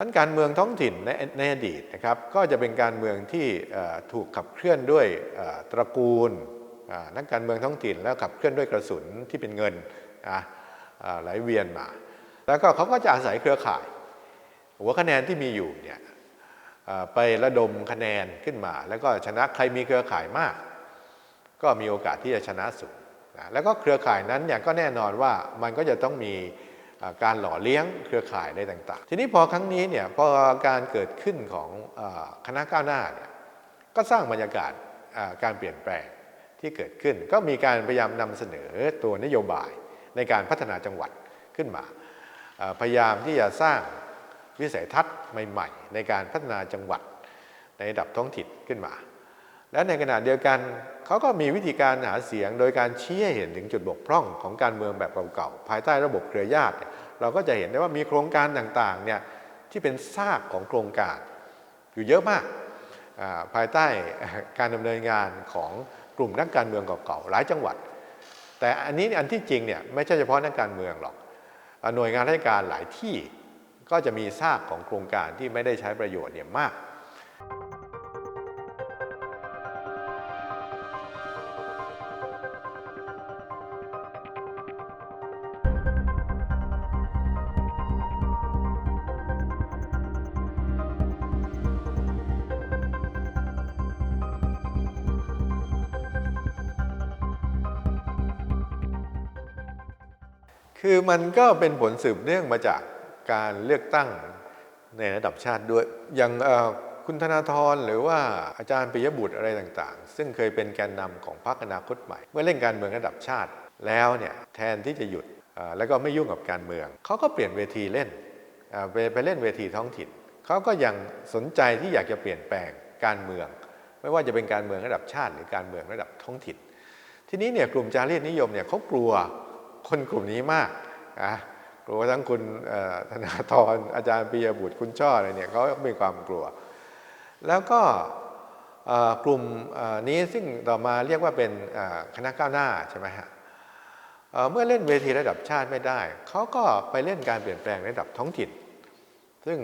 ทั้นการเมืองท้องถิ่นในในอดีตนะครับก็จะเป็นการเมืองที่ถูกขับเคลื่อนด้วยตระกูลนักการเมืองท้องถิ่น แล้วขับเคลื่อนด้วยกระสุนที่เป็นเงินนะอ่าไหลเวียนมา แล้วก็เขาก็จะอาศัยเครือข่าย หัวคะแนนที่มีอยู่เนี่ยไประดมคะแนนขึ้นมา แล้วก็ชนะใครมีเครือข่ายมาก ก็มีโอกาสที่จะชนะสูงนะแล้วก็เครือข่ายนั้นเนี่ยก็แน่นอนว่ามันก็จะต้องมี การหล่อเลี้ยงเครือข่ายอะไรต่าง ๆ ทีนี้พอครั้งนี้เนี่ยพอการเกิดขึ้นของคณะก้าวหน้าเนี่ยก็สร้างบรรยากาศการเปลี่ยนแปลงที่เกิดขึ้น ก็มีการพยายามนำเสนอตัวนโยบายในการพัฒนาจังหวัดขึ้นมา พยายามที่จะสร้างวิสัยทัศน์ใหม่ ๆ ในการพัฒนาจังหวัดในระดับท้องถิ่นขึ้นมา และในขณะเดียวกันเขาก็มีวิธีการหาเสียง โดยการชี้ให้เห็นถึงจุดบกพร่องของการเมืองแบบเก่าๆภายใต้ระบบเครือญาติ เราก็จะเห็นได้ว่ามีโครงการต่างๆเนี่ยที่เป็นซากของโครงการ อยู่เยอะมากภายใต้การดำเนินงานของกลุ่มนักการเมืองเก่าๆหลายจังหวัด แต่อันนี้อันที่จริงเนี่ยไม่ใช่เฉพาะนักการเมืองหรอกหน่วยงานราชการหลายที่ก็จะมีซากของโครงการที่ไม่ได้ใช้ประโยชน์เนี่ยมาก คือมันก็เป็นผลสืบเนื่องมาจากการเลือกตั้งในระดับชาติด้วย อย่างคุณธนาธรหรือว่าอาจารย์ปิยบุตรอะไรต่างๆ ซึ่งเคยเป็นแกนนำของพรรคอนาคตใหม่ เมื่อเล่นการเมืองระดับชาติแล้วเนี่ยแทนที่จะหยุดแล้วก็ไม่ยุ่งกับการเมือง เขาก็เปลี่ยนเวทีเล่นไปไปเล่นเวทีท้องถิ่น เขาก็ยังสนใจที่อยากจะเปลี่ยนแปลงการเมือง ไม่ว่าจะเป็นการเมืองระดับชาติ หรือการเมืองระดับท้องถิ่น ทีนี้เนี่ยกลุ่มจารีตนิยมเนี่ยเขากลัว คนกลุ่มนี้มากนะกลัวทั้งคุณธนาธรอาจารย์ปิยบุตรคุณช่ออะไรเนี่ยเขาก็มีความกลัว แล้วก็กลุ่มนี้ซึ่งต่อมาเรียกว่าเป็นคณะก้าวหน้าใช่ไหมฮะเมื่อเล่นเวทีระดับชาติไม่ได้ เขาก็ไปเล่นการเปลี่ยนแปลงระดับท้องถิ่น ซึ่ง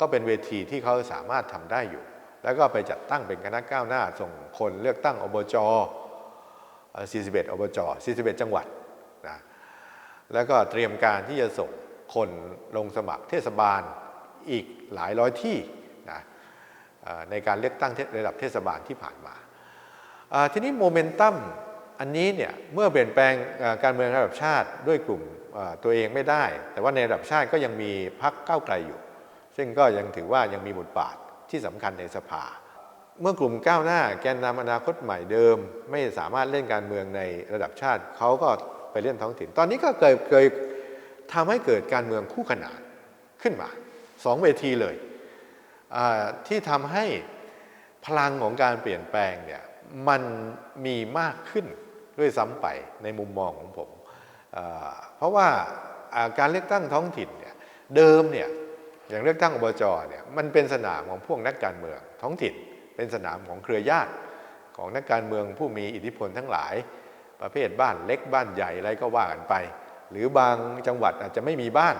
ก็เป็นเวทีที่เขาสามารถทำได้อยู่ แล้วก็ไปจัดตั้งเป็นคณะก้าวหน้า ส่งคนเลือกตั้งอบจเอ่อ41 อบจ 41 จังหวัด นะแล้วก็เตรียมการที่จะส่งคนลงสมัครเทศบาลอีกหลายร้อยที่นะในการเลือกตั้งระดับเทศบาลที่ผ่านมา ทีนี้โมเมนตัมอันนี้เนี่ยเมื่อเปลี่ยนแปลงการเมืองระดับชาติด้วยกลุ่มตัวเองไม่ได้ แต่ว่าในระดับชาติก็ยังมีพรรคก้าวไกลอยู่ ซึ่งก็ยังถือว่ายังมีบทบาทที่สำคัญในสภา เมื่อกลุ่มก้าวหน้าแกนนำอนาคตใหม่เดิม ไม่สามารถเล่นการเมืองในระดับชาติเขาก็ ไปเล่นท้องถิ่น ตอนนี้ก็เคยเคยทำให้เกิดการเมืองคู่ขนานขึ้นมาสองเวทีเลยที่ทำให้พลังของการเปลี่ยนแปลงเนี่ยมันมีมากขึ้นด้วยซ้ำไปในมุมมองของผม เพราะว่าอ่าการเลือกตั้งท้องถิ่นเนี่ยเดิมเนี่ยอย่างเลือกตั้งอบจเนี่ยมันเป็นสนามของพวกนักการเมืองท้องถิ่น เป็นสนามของเครือญาติของนักการเมืองผู้มีอิทธิพลทั้งหลาย ประเภทบ้านเล็กบ้านใหญ่อะไรก็ว่ากันไป หรือบางจังหวัดอาจจะไม่มีบ้าน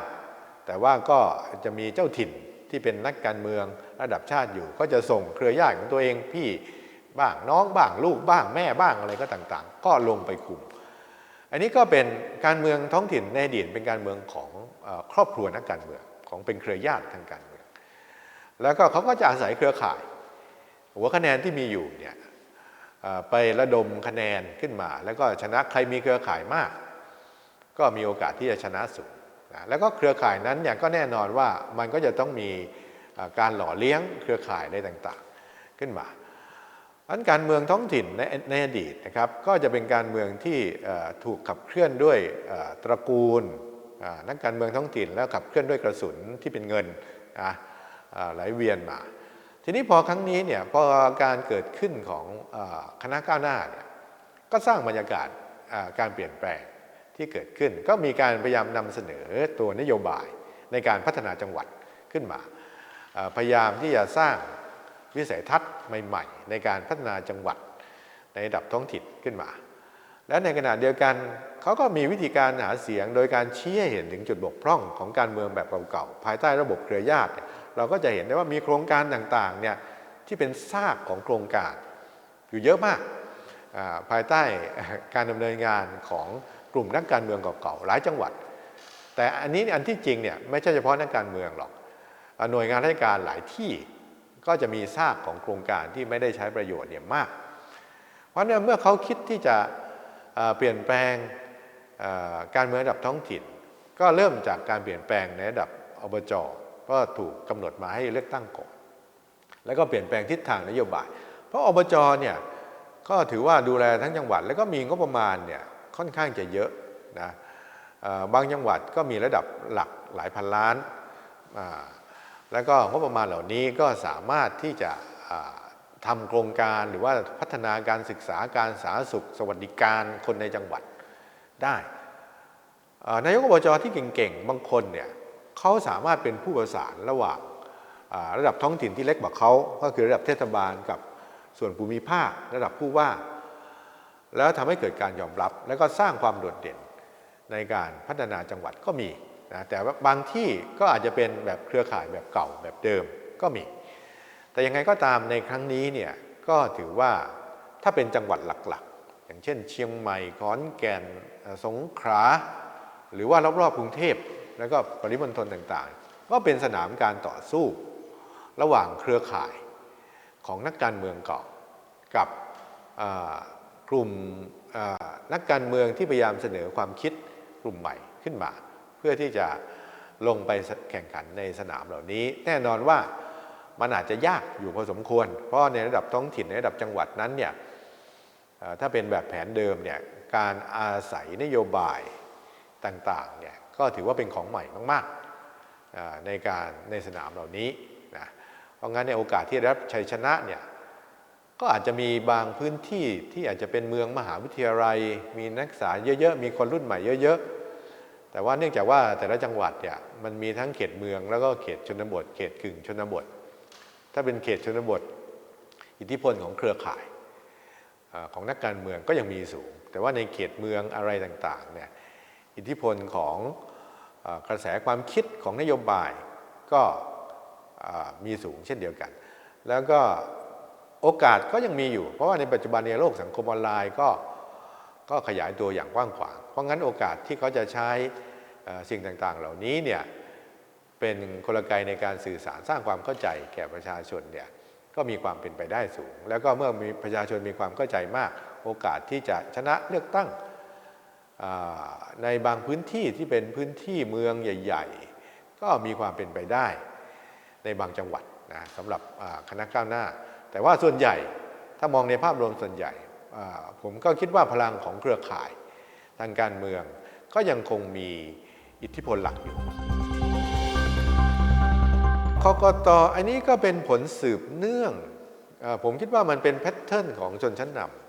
แต่ว่าก็จะมีเจ้าถิ่นที่เป็นนักการเมืองระดับชาติอยู่ ก็จะส่งเครือญาติของตัวเองพี่บ้างน้องบ้างลูกบ้างแม่บ้างอะไรก็ต่างๆ ก็ลงไปคุม อันนี้ก็เป็นการเมืองท้องถิ่นในอดีตเป็นการเมืองของอครอบครัวนักการเมืองของเป็นเครือญาติทางการเมือง แล้วก็เขาก็จะอาศัยเครือข่าย หัวคะแนนที่มีอยู่เนี่ย ไประดมคะแนนขึ้นมา แล้วก็ชนะใครมีเครือข่ายมาก ก็มีโอกาสที่จะชนะสูงนะแล้วก็เครือข่ายนั้นเนี่ยก็แน่นอนว่ามันก็จะต้องมีการหล่อเลี้ยงเครือข่ายอะไรต่างๆขึ้นมาอันการเมืองท้องถิ่นในในอดีตนะครับก็จะเป็นการเมืองที่ถูกขับเคลื่อนด้วยตระกูลนักการเมืองท้องถิ่นแล้วขับเคลื่อนด้วยกระสุนที่เป็นเงินไหลเวียนมา ทีนี้พอครั้งนี้เนี่ยพอการเกิดขึ้นของคณะก้าวหน้าเนี่ยก็สร้างบรรยากาศการเปลี่ยนแปลงที่เกิดขึ้น ก็มีการพยายามนำเสนอตัวนโยบายในการพัฒนาจังหวัดขึ้นมาอ่าพยายามที่จะสร้างวิสัยทัศน์ใหม่ ๆ ในการพัฒนาจังหวัดในระดับท้องถิ่นขึ้นมา และในขณะเดียวกันเขาก็มีวิธีการหาเสียงโดยการชี้ให้เห็นถึงจุดบกพร่องของการเมืองแบบเก่าๆภายใต้ระบบเครือญาติเนี่ย เราก็จะเห็นได้ว่ามีโครงการต่างๆเนี่ยที่เป็นซากของโครงการ อยู่เยอะมากภายใต้การดำเนินงานของกลุ่มนักการเมืองเก่าๆหลายจังหวัด แต่อันนี้อันที่จริงเนี่ยไม่ใช่เฉพาะนักการเมืองหรอกหน่วยงานราชการหลายที่ก็จะมีซากของโครงการที่ไม่ได้ใช้ประโยชน์เนี่ยมาก เพราะฉะนั้นเมื่อเขาคิดที่จะเปลี่ยนแปลงการเมืองระดับท้องถิ่น ก็เริ่มจากการเปลี่ยนแปลงในระดับอบจ ก็ถูกกำหนดมาให้เลือกตั้งก่อน แล้วก็เปลี่ยนแปลงทิศทางนโยบาย เพราะอบจเนี่ยก็ถือว่าดูแลทั้งจังหวัด แล้วก็มีงบประมาณเนี่ยค่อนข้างจะเยอะนะบางจังหวัดก็มีระดับหลักหลายพันล้าน แล้วก็งบประมาณเหล่านี้ก็สามารถที่จะอ่าทำโครงการหรือว่าพัฒนาการศึกษาการสาธารณสุข สวัสดิการคนในจังหวัดได้นายกอบจที่เก่งๆ บางคนเนี่ย เขาสามารถเป็นผู้ประสานระหว่างระดับท้องถิ่นที่เล็กกว่าเขาก็คือระดับเทศบาลกับส่วนภูมิภาค ระดับผู้ว่า แล้วทำให้เกิดการยอมรับ แล้วก็สร้างความโดดเด่นในการพัฒนาจังหวัดก็มีนะแต่ว่าบางที่ก็อาจจะเป็นแบบเครือข่ายแบบเก่าแบบเดิมก็มี แต่ยังไงก็ตามในครั้งนี้เนี่ยก็ถือว่าถ้าเป็นจังหวัดหลักๆ อย่างเช่น เชียงใหม่ขอนแก่นสงขลาหรือว่ารอบๆกรุงเทพ แล้วก็ปริมณฑลต่างๆ ก็เป็นสนามการต่อสู้ ระหว่างเครือข่ายของนักการเมืองเก่ากับกลุ่มนักการเมืองที่พยายามเสนอความคิดกลุ่มใหม่ขึ้นมา เพื่อที่จะลงไปแข่งขันในสนามเหล่านี้ แน่นอนว่ามันอาจจะยากอยู่พอสมควร เพราะในระดับท้องถิ่นในระดับจังหวัดนั้นเนี่ยถ้าเป็นแบบแผนเดิมเนี่ยการอาศัยนโยบายต่างๆเนี่ย ก็ถือว่าเป็นของใหม่มากๆในการในสนามเหล่านี้นะเพราะงั้นในโอกาสที่ได้รับชัยชนะเนี่ยก็อาจจะมีบางพื้นที่ที่อาจจะเป็นเมืองมหาวิทยาลัย มีนักศึกษาเยอะๆ มีคนรุ่นใหม่เยอะๆ แต่ว่าเนื่องจากว่าแต่ละจังหวัดเนี่ยมันมีทั้งเขตเมืองแล้วก็เขตชนบท เขตกึ่งชนบท ถ้าเป็นเขตชนบท อิทธิพลของเครือข่ายของนักการเมืองก็ยังมีสูง แต่ว่าในเขตเมืองอะไรต่างๆเนี่ย อิทธิพลของกระแสความคิดของนโยบายก็มีสูงเช่นเดียวกัน แล้วก็โอกาสก็ยังมีอยู่ เพราะว่าในปัจจุบันในโลกสังคมออนไลน์ก็ก็ขยายตัวอย่างกว้างขวาง เพราะงั้นโอกาสที่เขาจะใช้สิ่งต่างๆ เหล่านี้เนี่ยเป็นกลไกในการสื่อสารสร้างความเข้าใจแก่ประชาชนเนี่ยก็มีความเป็นไปได้สูง แล้วก็เมื่อมีประชาชนมีความเข้าใจมาก โอกาสที่จะชนะเลือกตั้ง ในบางพื้นที่ที่เป็นพื้นที่เมืองใหญ่ ๆ ก็มีความเป็นไปได้ในบางจังหวัดนะสำหรับคณะก้าวหน้า แต่ว่าส่วนใหญ่ถ้ามองในภาพรวมส่วนใหญ่ ผมก็คิดว่าพลังของเครือข่ายทางการเมืองก็ยังคงมีอิทธิพลหลักอยู่กกตอันนี้ก็เป็นผลสืบเนื่องอผมคิดว่ามันเป็นแพทเทิร์นของชนชั้นนำ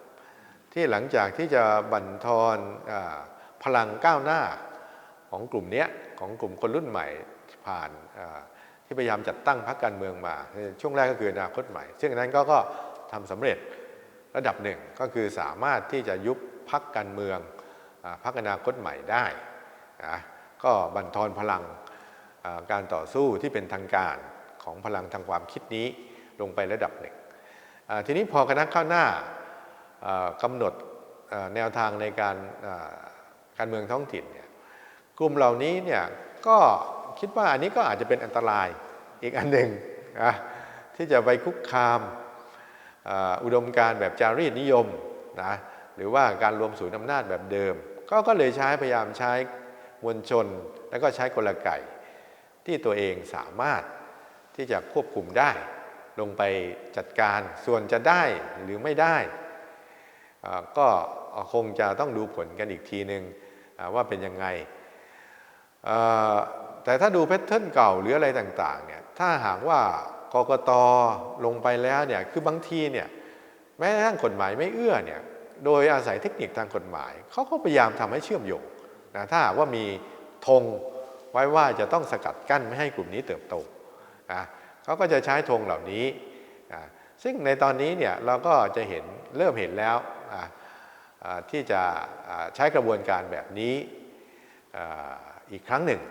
ที่หลังจากที่จะบั่นทอนอพลังก้าวหน้าของกลุ่มนี้ของกลุ่มคนรุ่นใหม่ผ่านที่พยายามจัดตั้งพรรคการเมืองมา ช่วงแรกก็คืออนาคตใหม่ ซึ่งนนั้นก็ก็ทำสำเร็จระดับหนึ่งก็คือสามารถที่จะยุบพรรคการเมืองอพรรคอนาคตใหม่ได้นะก็บั่นทอนพลังการต่อสู้ที่เป็นทางการของพลังทางความคิดนี้ลงไประดับหนึ่งทีนี้พอคณะข้าวหน้า กำหนดแนวทางในการการเมืองท้องถิ่นเนี่ยกลุ่มเหล่านี้เนี่ยก็คิดว่าอันนี้ก็อาจจะเป็นอันตรายอีกอันหนึ่งนะที่จะไปคุกคามอุดมการแบบจารีตนิยมนะหรือว่าการรวมศูนย์อำนาจแบบเดิม ก็ก็เลยใช้พยายามใช้มวลชน แล้วก็ใช้กลไกที่ตัวเองสามารถที่จะควบคุมได้ ลงไปจัดการส่วนจะได้หรือไม่ได้ ก็คงจะต้องดูผลกันอีกทีหนึ่งอ่าว่าเป็นยังไง แต่ถ้าดูแพทเทิร์นเก่าหรืออะไรต่างๆเนี่ยถ้าหากว่ากกตลงไปแล้วเนี่ยคือบางทีเนี่ยแม้กระทั่งกฎหมายไม่เอื้อเนี่ยโดยอาศัยเทคนิคทางกฎหมาย เขาก็พยายามทำให้เชื่อมโยงนะถ้าหากว่ามีธงไว้ว่าจะต้องสกัดกั้นไม่ให้กลุ่มนี้เติบโตนะเขาก็จะใช้ธงเหล่านี้นะซึ่งในตอนนี้เนี่ยเราก็จะเห็นเริ่มเห็นแล้ว ที่จะใช้กระบวนการแบบนี้อีกครั้งหนึ่ง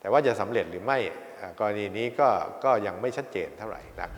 แต่ว่าจะสำเร็จหรือไม่กรณีนี้ก็ก็ยังไม่ชัดเจนเท่าไหร่นัก